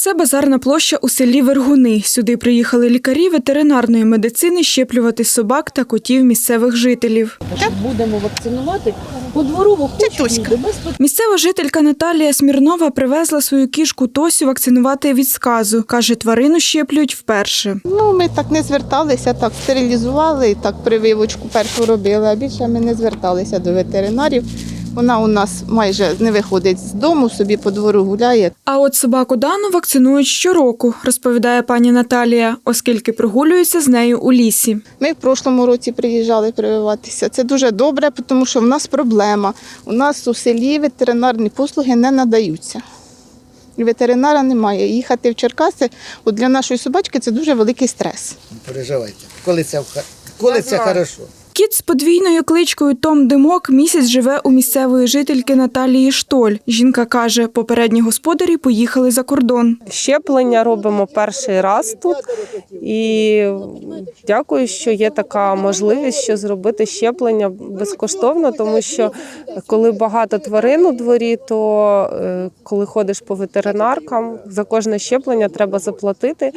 Це базарна площа у селі Вергуни. Сюди приїхали лікарі ветеринарної медицини щеплювати собак та котів місцевих жителів. Будемо вакцинувати по двору Місцева жителька Наталія Смірнова привезла свою кішку Тосю вакцинувати від сказу. Каже, тварину щеплюють вперше. Ну, ми так не зверталися, так стерилізували, так прививочку першу робили, а більше ми не зверталися до ветеринарів. Вона у нас майже не виходить з дому, собі по двору гуляє. А от собаку Дану вакцинують щороку, розповідає пані Наталія, оскільки прогулюються з нею у лісі. Ми в прошлому році приїжджали прививатися. Це дуже добре, тому що в нас проблема. У нас у селі ветеринарні послуги не надаються. Ветеринара немає. Їхати в Черкаси от для нашої собачки це дуже великий стрес. Не переживайте. Коли це, коли це хорошо. Кіт з подвійною кличкою Том Димок місяць живе у місцевої жительки Наталії Штоль. Жінка каже, попередні господарі поїхали за кордон. Щеплення робимо перший раз тут, і дякую, що є така можливість, що зробити щеплення безкоштовно, тому що коли багато тварин у дворі, то е, коли ходиш по ветеринаркам, за кожне щеплення треба заплатити.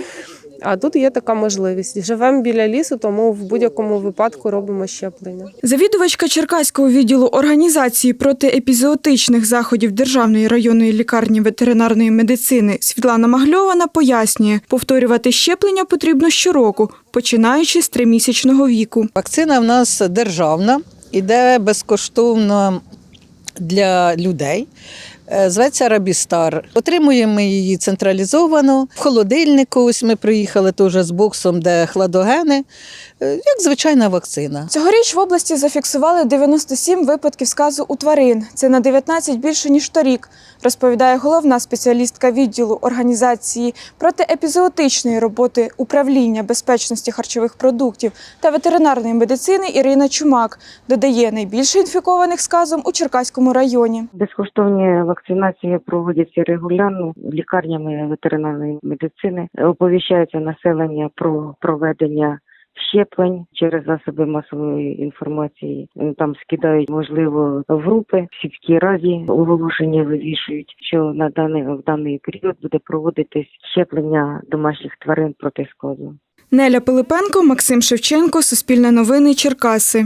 А тут є така можливість. Живемо біля лісу, тому в будь-якому випадку робимо щеплення. Завідувачка Черкаського відділу організації протиепізоотичних заходів Державної районної лікарні ветеринарної медицини Світлана Магльована пояснює, повторювати щеплення потрібно щороку, починаючи з тримісячного віку. Вакцина в нас державна, іде безкоштовно для людей. Е, Зветься Рабістар. Отримуємо ми її централізовано. В холодильнику ось ми приїхали теж з боксом, де хладогени, Е, як звичайна вакцина. Цьогоріч в області зафіксували 97 випадків сказу у тварин. Це на 19 більше ніж торік, розповідає головна спеціалістка відділу організації протиепізоотичної роботи управління безпечності харчових продуктів та ветеринарної медицини Ірина Чумак. Додає найбільше інфікованих сказом у Черкаському районі. Безкоштовні вакцинації проводяться регулярно лікарнями ветеринарної медицини. Оповіщається населення про проведення щеплень через засоби масової інформації. Там скидають можливо в групи. В сільській раді оголошення вивішують, що на даний в даний період буде проводитись щеплення домашніх тварин проти сказу. Неля Пилипенко, Максим Шевченко, Суспільне новини, Черкаси.